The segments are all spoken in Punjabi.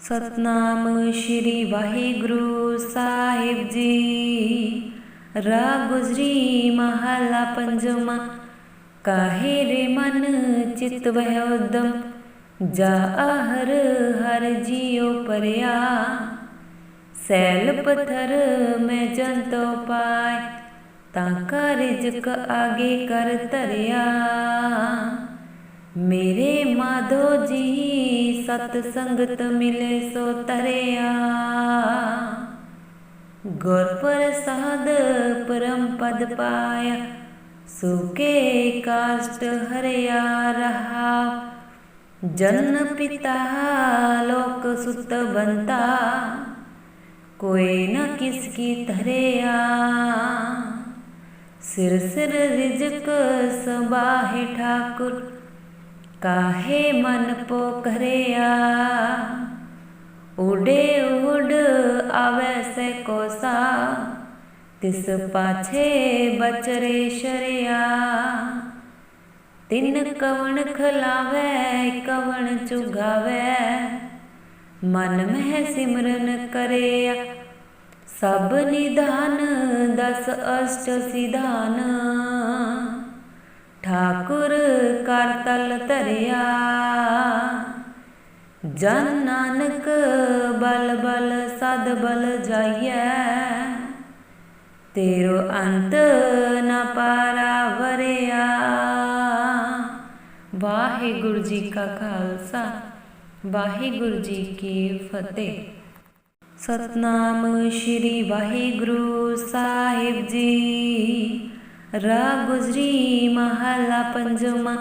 ਸਤਨਾਮ ਸ਼੍ਰੀ ਵਾਹਿਗੁਰੂ ਸਾਹਿਬ ਜੀ। ਰਾਗ ਗੁਜਰੀ ਮਹਲਾ ਪੰਜਵਾਂ, ਕਾਹੇ ਰੇ ਮਨ ਚਿਤ ਵਹਿ ਉਦਮ, ਜਾ ਹਰ ਹਰ ਜੀਉ ਪਰਿਆ। ਸੈਲ ਪਥਰ ਮੈਂ ਜੰਤੋ ਪਾਇ ਤਾਂ ਕਾ ਰਿਜਕ ਆਗੇ ਕਰ ਧਰਿਆ। ਮੇਰੇ ਮਾਧੋ ਜੀ ਸਤ ਸੰਗਤ ਮਿਲੇ ਸੋ ਤਰਿਆ। ਗੁਰ ਪ੍ਰਸਾਦ ਪਰਮ ਪਦ ਪਾਇਆ, ਸੁਕੇ ਕਾਸ਼ਟ ਹਰਿਆ ਰਹਾ। ਜਨ ਪਿਤਾ ਲੋਕ ਸੁਤ ਬੰਤਾ, ਕੋਈ ਨਾ ਕਿਸ ਕੀ ਧਰਿਆ। ਸਿਰ ਸਿਰ ਰਿਜਕ ਸਬਾਹਿ ਠਾਕੁਰ ਕਾਹੇ ਮਨ ਪੋਖਰਿਆ? ਉਡੇ ਉਡ ਆਵੇ ਸੇ ਕੋਸਾ, ਤਿਸ ਪਾਛੇ ਬਚਰੇ ਸ਼ਰਿਆ। ਤਿੰਨ ਕਵਣ ਖਲਾਵੇ, ਕਵਣ ਚੁਗਾਵੇ, ਮਨ ਮਹਿ ਸਿਮਰਨ ਕਰਿਆ। ਸਭ ਨਿਧਾਨ, ਦਸ ਅਸ਼ਟ ਸਿਧਾਨ। ਠਾਕੁਰ ਕਰ ਤਲ ਧਰਿਆ। ਜਨ ਨਾਨਕ ਬਲ ਬਲ ਸਦ ਬਲ ਜਾਈਐ। ਤੇਰੋ ਅੰਤ ਨਾ ਪਾਰਾ ਵਰਿਆ ਵਾਹਿਗੁਰੂ ਜੀ ਕਾ ਖਾਲਸਾ, ਵਾਹਿਗੁਰੂ ਜੀ ਕੀ ਫਤਿਹ। ਸਤਨਾਮ ਸ਼੍ਰੀ ਵਾਹਿਗੁਰੂ ਸਾਹਿਬ ਜੀ। ਰਾਗ ਗੁਜਰੀ ਮਹਲਾ ਪੰਜਵਾਂ।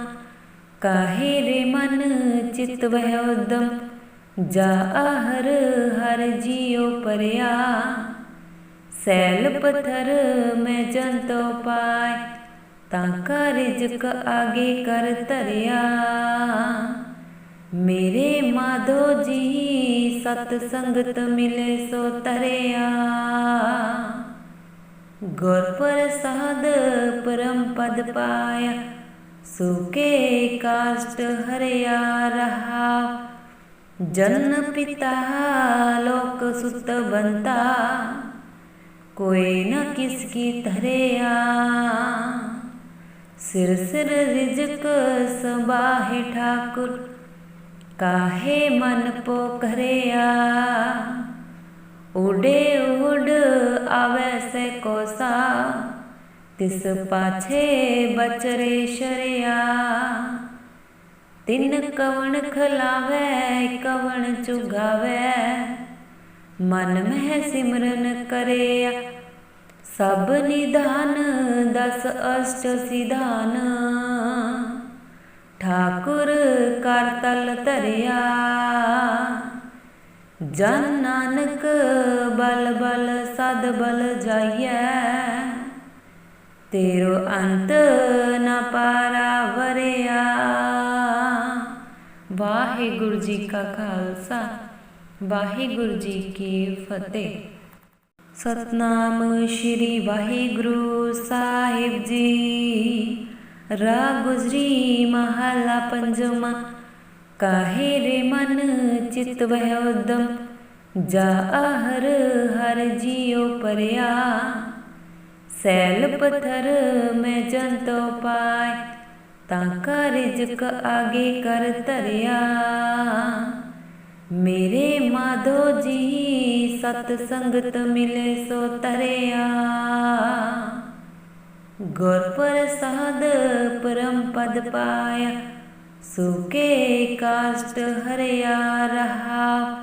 ਕਾਹੇ ਰੇ ਮਨ ਚਿਤ ਵਹਿ ਉਦਮ? ਜਾ ਹਰ ਹਰ ਜੀਉ ਪਰਿਆ। ਸੈਲ ਪਥਰ ਮੈਂ ਜੰਤੋ ਪਾਇ ਤਾਂ ਕਾ ਰਿਜਕ ਆਗੇ ਕਰ ਧਰਿਆ। ਮੇਰੇ ਮਾਧੋ ਜੀ ਸਤ ਸੰਗਤ ਮਿਲੇ ਸੋ ਤਰਿਆ। ਗੁਰ ਪ੍ਰਸਾਦ ਪਰਮ ਪਦ ਪਾਇਆ, ਸੁਕੇ ਕਾਸ਼ਟ ਹਰਿਆ ਰਹਾ। ਜਨ ਪਿਤਾ ਲੋਕ ਸੁਤ ਬੰਤਾ, ਕੋਈ ਨਾ ਕਿਸ ਕੀ ਧਰਿਆ। ਸਿਰ ਸਿਰ ਰਿਜਕ ਸਬਾਹਿ ਠਾਕੁਰ, ਕਾਹੇ ਮਨ ਪੋ ਕਰਿਆ। ਉਡੇ ਉਡ ਆਵੇ ਸੇ ਕੋਸਾ, ਤਿਸ ਪਾਛੇ ਬਚਰੇ ਸ਼ਰਿਆ। ਤਿੰਨ ਕਵਣ ਖਲਾਵੇ, ਕਵਣ ਚੁਗਾਵੇ, ਮਨ ਮਹਿ ਸਿਮਰਨ ਕਰਿਆ। ਸਭ ਨਿਧਾਨ, ਦਸ ਅਸ਼ਟ ਸਿਧਾਨ। ਠਾਕੁਰ ਕਰਤਲ ਧਰਿਆ। ਜਨ ਨਾਨਕ ਬਲ ਬਲ ਸਦ ਬਲ ਜਾਈਐ। ਤੇਰੋ ਅੰਤ ਨ ਪਾਰਾ ਵਰਿਆ ਵਾਹਿਗੁਰੂ ਜੀ ਕਾ ਖਾਲਸਾ, ਵਾਹਿਗੁਰੂ ਜੀ ਕੀ ਫਤਿਹ। ਸਤਨਾਮ ਸ਼੍ਰੀ ਵਾਹਿਗੁਰੂ ਸਾਹਿਬ ਜੀ। ਰਾਗ ਗੁਜਰੀ ਮਹਲਾ ਪੰਜਵਾਂ। ਕਾਹੇ ਰੇ ਮਨ ਚਿਤ ਵਹਿ ਉਦਮ? ਜਾ ਹਰ ਹਰ ਜੀਉ ਪਰਿਆ। ਸੈਲ ਪਥਰ ਮੈਂ ਜੰਤੋ ਪਾਇ, ਤਾਂ ਕਾ ਰਿਜਕ ਆਗੇ ਕਰ ਧਰਿਆ। ਮੇਰੇ ਮਾਧੋ ਜੀ, ਸਤ ਸੰਗਤ ਮਿਲੇ ਸੋ ਤਰਿਆ। ਗੁਰ ਪ੍ਰਸਾਦ ਪਰਮ ਪਦ ਪਾਇਆ ਸੁਕੇ ਕਾਸ਼ਟ ਹਰਿਆ ਰਹਾ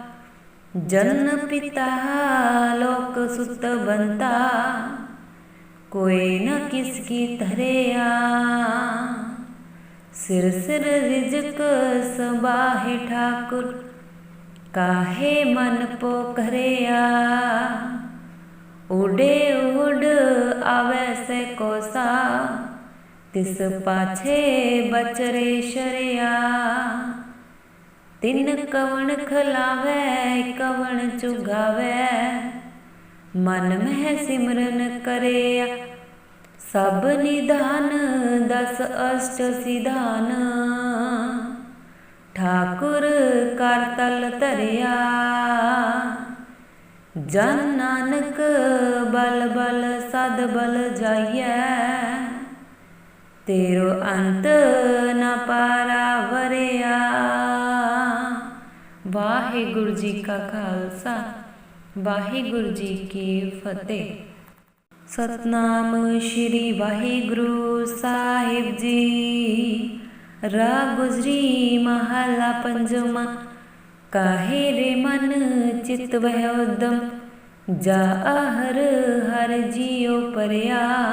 ਜਨ ਪਿਤਾ ਲੋਕ ਸੁਤ ਬੰਤਾ ਕੋਈ ਨ ਕਿਸ ਕੀ ਧਰਿਆ ਸਿਰ ਸਿਰ ਰਿਜਕ ਸਬਾਹਿ ਠਾਕੁਰ ਕਾਹੇ ਮਨ ਪੋ ਕਰਿਆ ਉਡੇ ਉਡ ਆਵੇ ਸੇ ਕੋਸਾ ਤਿਸ ਪਾਛੇ ਬਚਰੇ ਸ਼ਰਿਆ। ਤਿੰਨ ਕਵਣ ਖਲਾਵੇ, ਕਵਣ ਚੁਗਾਵੇ। ਮਨ ਮਹਿ ਸਿਮਰਨ ਕਰਿਆ, ਸਭ ਨਿਧਾਨ ਦਸ ਅਸ਼ਟ ਸਿਧਾਨ। ਠਾਕੁਰ ਕਰ ਤਲ ਧਰਿਆ, ਜਨ ਨਾਨਕ ਬਲ ਬਲ ਸਦ ਬਲ ਜਾਈਐ। ਤੇਰੋ ਅੰਤ ਨ ਪਾਰਾ ਵਾਹਿਗੁਰੂ ਜੀ ਕਾ ਖਾਲਸਾ, ਵਾਹਿਗੁਰੂ ਜੀ ਕੀ ਫਤਿਹ। ਸਤਨਾਮ ਸ਼੍ਰੀ ਵਾਹਿਗੁਰੂ ਸਾਹਿਬ ਜੀ। ਰਾਗ ਗੁਜਰੀ ਮਹਲਾ ਪੰਜਵਾ, ਕਾਹੇ ਰੇ ਮਨ ਚਿਤ ਵਹਿ ਉਦਮ ਜਾ ਹਰ ਹਰ ਜੀਉ ਪਰਿਆ।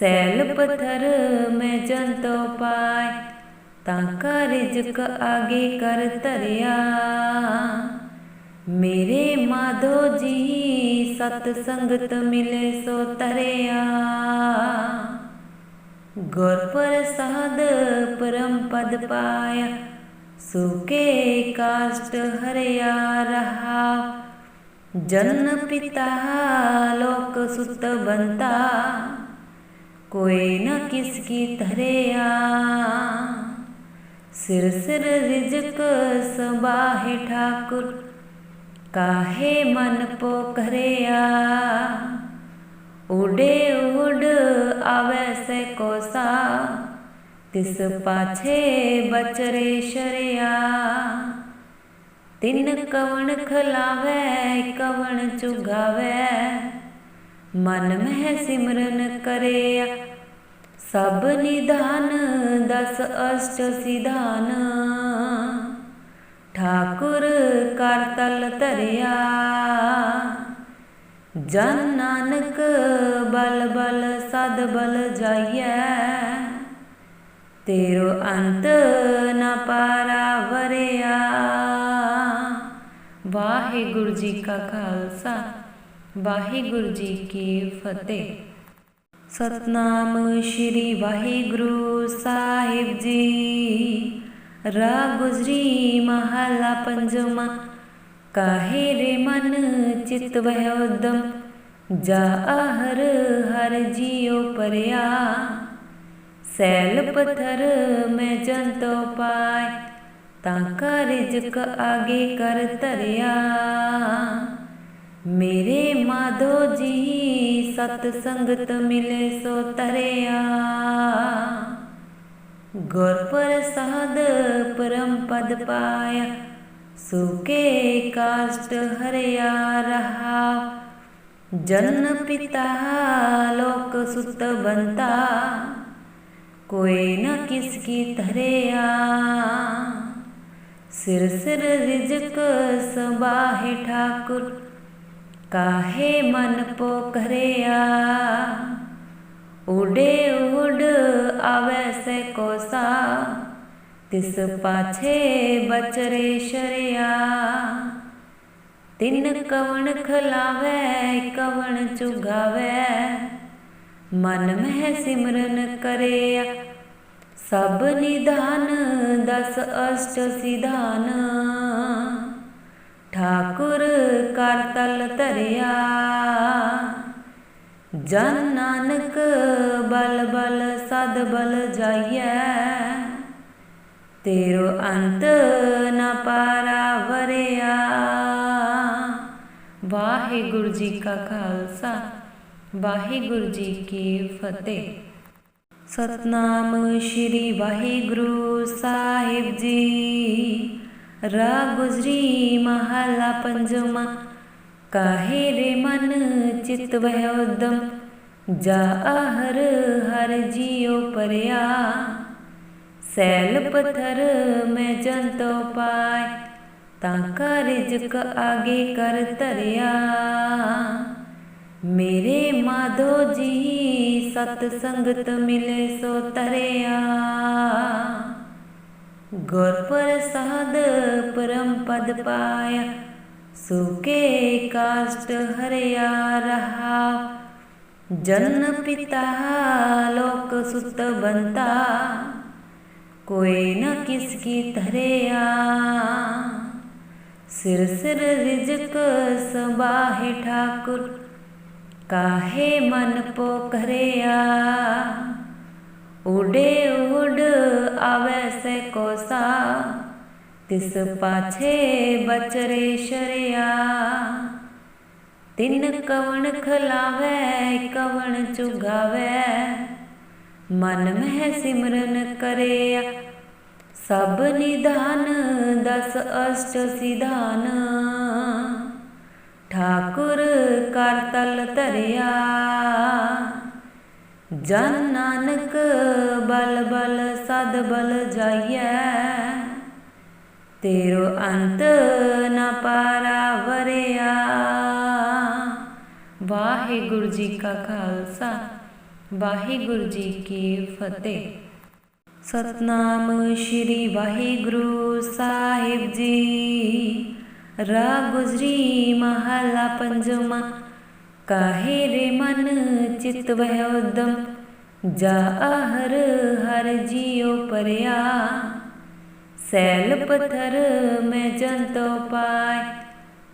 ਸੈਲ ਪਥਰ ਮੈਂ ਜੰਤੋ ਪਾਇ ਤਾਂ ਕਾਰਜਕ ਆਗੇ ਕਰ ਧਰਿਆ। ਮੇਰੇ ਮਾਧੋ ਜੀ, ਸਤ ਸੰਗਤ ਮਿਲੇ ਸੋ ਤਰਿਆ। ਗੁਰ ਪ੍ਰਸਾਦ ਪਰਮ ਪਦ ਪਾਇਆ, ਸੁਕੇ ਕਾਸ਼ਟ ਹਰਿਆ ਰਹਾ। ਜਨ ਪਿਤਾ ਲੋਕ ਸੁਤ ਬੰਤਾ। ਕੋਈ ਨ ਕਿਸ ਕੀ ਧਰਿਆ ਸਿਰ ਸਿਰ ਰਿਜਕ ਸਬਾਹਿ ਠਾਕੁਰ ਕਾਹੇ ਮਨ ਪੋ ਕਰਿਆ ਉਡੇ ਉਡ ਆਵੇ ਸੇ ਕੋਸਾ ਤਿਸ ਪਾਛੇ ਬਚਰੇ ਸ਼ਰਿਆ ਤਿਨ ਕਵਣ ਖਲਾਵੇ ਕਵਣ ਚੁਗਾਵੇ ਮਨ ਮਹਿ ਸਿਮਰਨ ਕਰਿਆ। ਸਭ ਨਿਧਾਨ ਦਸ ਅਸ਼ਟ ਸਿਧਾਨ। ਠਾਕੁਰ ਕਰ ਤਲ ਧਰਿਆ। ਜਨ ਨਾਨਕ ਬਲ ਬਲ ਸਦ ਬਲ ਜਾਈਐ। ਤੇਰੋ ਅੰਤ ਨਾ ਪਾਰਾ ਵਰਿਆ। ਵਾਹਿਗੁਰੂ ਜੀ ਕਾ ਖਾਲਸਾ। ਵਾਹਿਗੁਰੂ ਜੀ ਕੀ ਫਤਿਹ। ਸਤਨਾਮ ਸ਼੍ਰੀ ਵਾਹਿਗੁਰੂ ਸਾਹਿਬ ਜੀ। ਰਾਗ ਗੁਜਰੀ ਮਹਲਾ ਪੰਜਵਾ। ਕਾਹੇ ਰੇ ਮਨ ਚਿਤ ਵਹਿ ਉਦਮ। ਜਾ ਹਰ ਹਰ ਜੀਉ ਪਰਿਆ। ਸੈਲ ਪਥਰ ਮੈਂ ਜੰਤੋ ਪਾਇ ਤਾਂ ਕਾਰਜਕ ਆਗੇ ਕਰ ਧਰਿਆ। ਮੇਰੇ ਮਾਧੋ ਜੀ, ਸਤ ਸੰਗਤ ਮਿਲੇ ਸੋ ਤਰਿਆ। ਗੁਰ ਪ੍ਰਸਾਦ ਪਰਮ ਪਦ ਪਾਇਆ, ਸੁਕੇ ਕਾਸ਼ਟ ਹਰਿਆ ਰਹਾ। ਜਨ ਪਿਤਾ ਲੋਕ ਸੁਤ ਬੰਤਾ, ਕੋਈ ਨਾ ਕਿਸ ਕੀ ਧਰਿਆ। ਸਿਰ ਸਿਰ ਰਿਜਕ ਸਬਾਹਿ ਠਾਕੁਰ ਕਾਹੇ ਮਨ ਪੋਖਰਿਆ? ਉਡੇ ਉਡ ਆਵੇ ਸੇ ਕੋਸਾ, ਤਿਸ ਪਾਛੇ ਬਚਰੇ ਸ਼ਰਿਆ। ਤਿੰਨ ਕਵਣ ਖਲਾਵੇ, ਕਵਣ ਚੁਗਾਵੇ, ਮਨ ਮਹਿ ਸਿਮਰਨ ਕਰਿਆ। ਸਭ ਨਿਧਾਨ, ਦਸ ਅਸ਼ਟ ਸਿਧਾਨ। ਠਾਕੁਰ ਕਰ ਤਲ ਧਰਿਆ। ਜਨ ਨਾਨਕ ਬਲ ਬਲ ਸਦ ਬਲ ਜਾਈਐ। ਤੇਰੋ ਅੰਤ ਨਾ ਪਾਰਾ ਵਰਿਆ ਵਾਹਿਗੁਰੂ ਜੀ ਕਾ ਖਾਲਸਾ, ਵਾਹਿਗੁਰੂ ਜੀ ਕੀ ਫਤਿਹ। ਸਤਨਾਮ ਸ਼੍ਰੀ ਵਾਹਿਗੁਰੂ ਸਾਹਿਬ ਜੀ। ਰਾਗ ਗੁਜਰੀ ਮਹਲਾ ਪੰਜਵਾ ਕਾਹੇ ਰੇ ਮਨ ਚਿਤ ਵਹਿ ਉਦਮ ਜਾ ਹਰ ਹਰ ਜੀਉ ਪਰਿਆ ਸੈਲ ਪਥਰ ਮੈਂ ਜੰਤੋ ਪਾਇ ਤਾਂ ਕਾਰਜਕ ਆਗੇ ਕਰ ਧਰਿਆ ਮੇਰੇ ਮਾਧੋ ਜੀ ਸਤ ਸੰਗਤ ਮਿਲੇ ਸੋ ਤਰਿਆ ਗੁਰ ਪ੍ਰਸਾਦ ਪਰਮ ਪਦ ਪਾਇਆ, ਸੁਕੇ ਕਾਸ਼ਟ ਹਰਿਆ ਰਹਾ। ਜਨ ਪਿਤਾ ਲੋਕ ਸੁਤ ਬੰਤਾ, ਕੋਈ ਨ ਕਿਸ ਕੀ ਧਰਿਆ। ਸਿਰ ਸਿਰ ਰਿਜਕ ਸਬਾਹਿ ਠਾਕੁਰ, ਕਾਹੇ ਮਨ ਪੋ ਕਰਿਆ। ਉਡੇ ਉਡ ਆਵੈ ਸੇ ਕੋਸਾ, ਤਿਸ ਪਾਛੇ ਬਚਰੇ ਸ਼ਰਿਆ। ਤਿੰਨ ਕਵਣ ਖਲਾਵੈ, ਕਵਣ ਚੁਗਾਵੈ, ਮਨ ਮਹਿ ਸਿਮਰਨ ਕਰਿਆ। ਸਭ ਨਿਧਾਨ ਦਸ ਅਸ਼ਟ ਸਿਧਾਨ, ਠਾਕੁਰ ਕਰ ਤਲ ਧਰਿਆ। ਜਨ ਨਾਨਕ ਬਲ ਬਲ ਸਦ ਬਲ ਜਾਈਐ। ਤੇਰੋ ਅੰਤ ਨ ਪਾਰਾ ਵਰਿਆ ਵਾਹਿਗੁਰੂ ਜੀ ਕਾ ਖਾਲਸਾ, ਵਾਹਿਗੁਰੂ ਜੀ ਕੀ ਫਤਿਹ। ਸਤਨਾਮ ਸ਼੍ਰੀ ਵਾਹਿਗੁਰੂ ਸਾਹਿਬ ਜੀ। ਰਾਗ ਗੁਜਰੀ ਮਹਲਾ ਪੰਜਵਾ। ਕਾਹੇ ਰੇ ਮਨ ਚਿਤ ਵਹਿ ਉਦਮ? ਜਾ ਹਰ ਹਰ ਜੀਉ ਪਰਿਆ। ਸੈਲ ਪਥਰ ਮੈਂ ਜੰਤੋ ਪਾਇ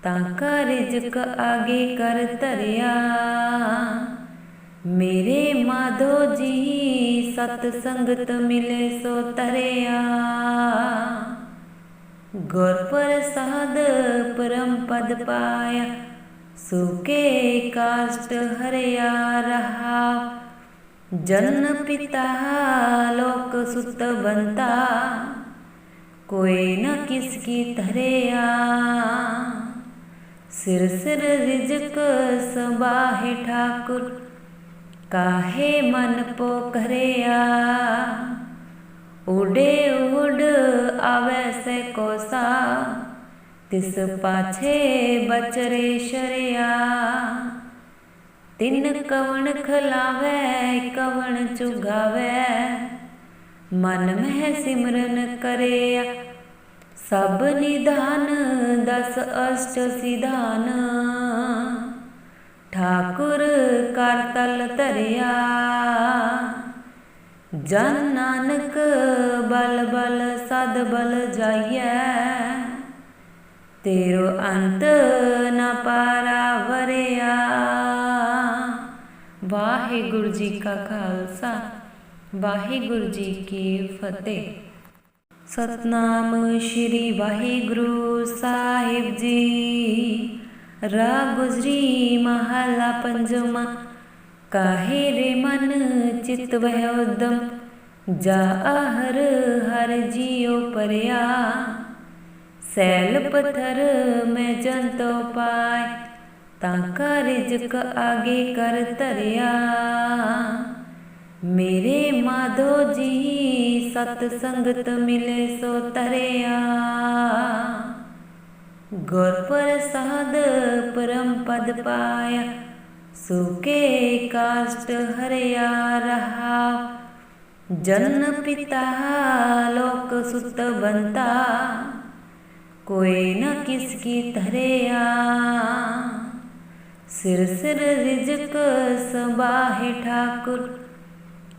ਤਾਂ ਕਾਰਜਕ ਆਗੇ ਕਰ ਧਰਿਆ। ਮੇਰੇ ਮਾਧੋ ਜੀ, ਸਤ ਸੰਗਤ ਮਿਲੇ ਸੋ ਤਰਿਆ ਗੁਰ ਪ੍ਰਸਾਦ ਪਰਮ ਪਦ ਪਾਇਆ। ਸੁਕੇ ਕਾਸ਼ਟ ਹਰਿਆ ਰਹਾ ਜਨ ਪਿਤਾ ਲੋਕ ਸੁਤ ਬੰਤਾ ਕੋਈ ਨ ਕਿਸ ਕੀ ਧਰਿਆ ਸਿਰ ਸਿਰ ਰਿਜਕ ਸਬਾਹਿ ਠਾਕੁਰ ਕਾਹੇ ਮਨ ਪੋ ਕਰਿਆ ਉਡੇ ਉਡ ਆਵੈ ਸੇ ਕੋਸਾ ਤਿਸ ਪਾਛੇ ਬਚਰੇ ਸ਼ਰਿਆ। ਤਿੰਨ ਕਵਣ ਖਲਾਵੈ, ਕਵਣ ਚੁਗਾਵੈ। ਮਨ ਮਹਿ ਸਿਮਰਨ ਕਰਿਆ, ਸਭ ਨਿਧਾਨ ਦਸ ਅਸ਼ਟ ਸਿਧਾਨ। ਠਾਕੁਰ ਕਰ ਤਲ ਧਰਿਆ, ਜਨ ਨਾਨਕ ਬਲ ਬਲ ਸਦ ਬਲ ਜਾਈਐ। ਤੇਰੋ ਅੰਤ ਨ ਪਾਰਾ ਵਾਹਿਗੁਰੂ ਜੀ ਕਾ ਖਾਲਸਾ, ਵਾਹਿਗੁਰੂ ਜੀ ਕੀ ਫਤਿਹ। ਸਤਨਾਮ ਸ਼੍ਰੀ ਵਾਹਿਗੁਰੂ ਸਾਹਿਬ ਜੀ। ਰਾਗ ਗੁਜਰੀ ਮਹਲਾ ਪੰਜਵਾ, ਕਾਹੇ ਰੇ ਮਨ ਚਿਤ ਵਹਿ ਉਦਮ ਜਾ ਹਰ ਹਰ ਜੀਉ ਪਰਿਆ। ਸੈਲ ਪਥਰ ਮੈਂ ਜੰਤੋ ਪਾਇ ਤਾਂ ਕਾਰਜਕ ਆਗੇ ਕਰ ਧਰਿਆ। ਮੇਰੇ ਮਾਧੋ ਜੀ, ਸਤ ਸੰਗਤ ਮਿਲੇ ਸੋ ਤਰਿਆ। ਗੁਰ ਪ੍ਰਸਾਦ ਪਰਮ ਪਦ ਪਾਇਆ, ਸੁਕੇ ਕਾਸ਼ਟ ਹਰਿਆ ਰਹਾ। ਜਨ ਪਿਤਾ ਲੋਕ ਸੁਤ ਬੰਤਾ। ਕੋਈ ਨ ਕਿਸ ਕੀ ਧਰਿਆ। ਸਿਰ ਸਿਰ ਰਿਜਕ ਸਬਾਹਿ ਠਾਕੁਰ,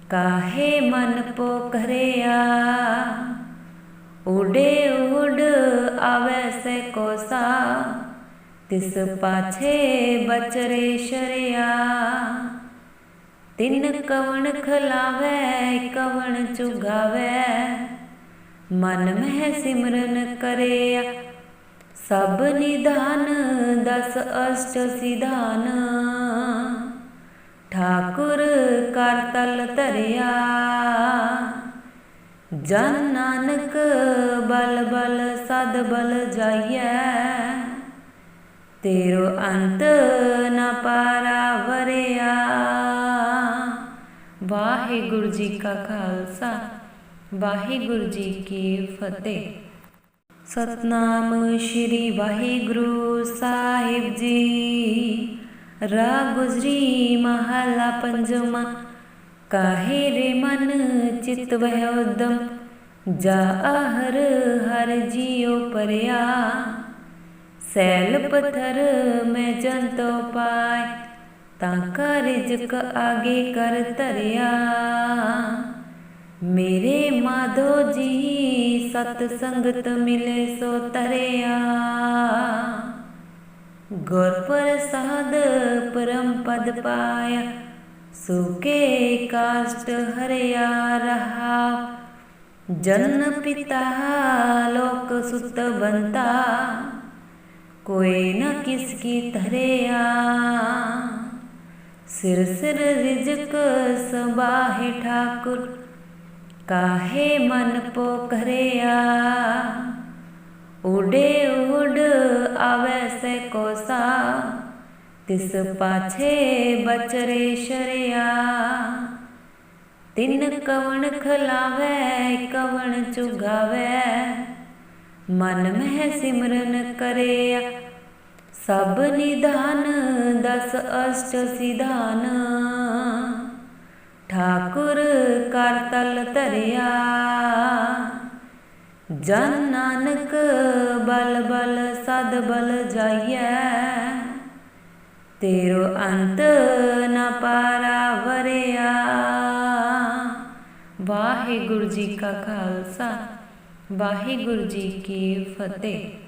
ਕਾਹੇ ਮਨ ਪੋ ਕਰਿਆ ਉਡੇ ਉਡ ਆਵੈ ਸੇ ਕੋਸਾ, ਤਿਸ ਪਾਛੇ ਬਚਰੇ ਸ਼ਰਿਆ। ਤਿੰਨ ਕਵਣ ਖਲਾਵੈ, ਕਵਣ ਚੁਗਾਵੈ ਮਨ ਮਹਿ ਸਿਮਰਨ ਕਰਿਆ। ਸਭ ਨਿਧਾਨ ਦਸ ਅਸ਼ਟ ਸਿਧਾਨ। ਠਾਕੁਰ ਕਰ ਤਲ ਧਰਿਆ। ਜਨ ਨਾਨਕ ਬਲ ਬਲ ਸਦ ਬਲ ਜਾਈਐ। ਤੇਰੋ ਅੰਤ ਨ ਪਾਰਾ ਵਰਿਆ ਵਾਹਿਗੁਰੂ ਜੀ ਕਾ ਖਾਲਸਾ। ਵਾਹਿਗੁਰੂ ਜੀ ਕੀ ਫਤਿਹ। ਸਤਨਾਮ ਸ਼੍ਰੀ ਵਾਹਿਗੁਰੂ ਸਾਹਿਬ ਜੀ। ਰਾਗ ਗੁਜਰੀ ਮਹਲਾ ਪੰਜਵਾ। ਕਾਹੇ ਰੇ ਮਨ ਚਿਤ ਵਹਿ ਉਦਮ। ਜਾ ਹਰ ਹਰ ਜੀਉ ਪਰਿਆ। ਸੈਲ ਪਥਰ ਮੈਂ ਜੰਤੋ ਪਾਇ ਤਾਂ ਕਾਰਜਕ ਆਗੇ ਕਰ ਧਰਿਆ। ਮੇਰੇ ਮਾਧੋ ਜੀ, ਸਤ ਸੰਗਤ ਮਿਲੇ ਸੋ ਤਰਿਆ। ਗੁਰ ਪ੍ਰਸਾਦ ਪਰਮ ਪਦ ਪਾਇਆ, ਸੁਕੇ ਕਾਸ਼ਟ ਹਰਿਆ ਰਹਾ। ਜਨ ਪਿਤਾ ਲੋਕ ਸੁਤ ਬੰਤਾ, ਕੋਈ ਨ ਕਿਸ ਕੀ ਧਰਿਆ। ਸਿਰ ਸਿਰ ਰਿਜਕ ਸਬਾਹਿ ਠਾਕੁਰ ਕਾਹੇ ਮਨ ਪੋਖਰਿਆ? ਉਡੇ ਉਡ ਆਵੇ ਸੇ ਕੋਸਾ, ਤਿਸ ਪਾਛੇ ਬਚਰੇ ਸ਼ਰਿਆ। ਤਿੰਨ ਕਵਣ ਖਲਾਵੇ, ਕਵਣ ਚੁਗਾਵੇ, ਮਨ ਮਹਿ ਸਿਮਰਨ ਕਰਿਆ। ਸਭ ਨਿਧਾਨ, ਦਸ ਅਸ਼ਟ ਸਿਧਾਨ। ਠਾਕੁਰ ਕਰਤਲ ਧਰਿਆ। ਜਨ ਨਾਨਕ ਬਲ ਬਲ ਸਦ ਬਲ ਜਾਈਐ। ਤੇਰੋ ਅੰਤ ਨਾ ਪਾਰਾ ਵਰਿਆ ਵਾਹਿਗੁਰੂ ਜੀ ਕਾ ਖਾਲਸਾ, ਵਾਹਿਗੁਰੂ ਜੀ ਕੀ ਫਤਿਹ।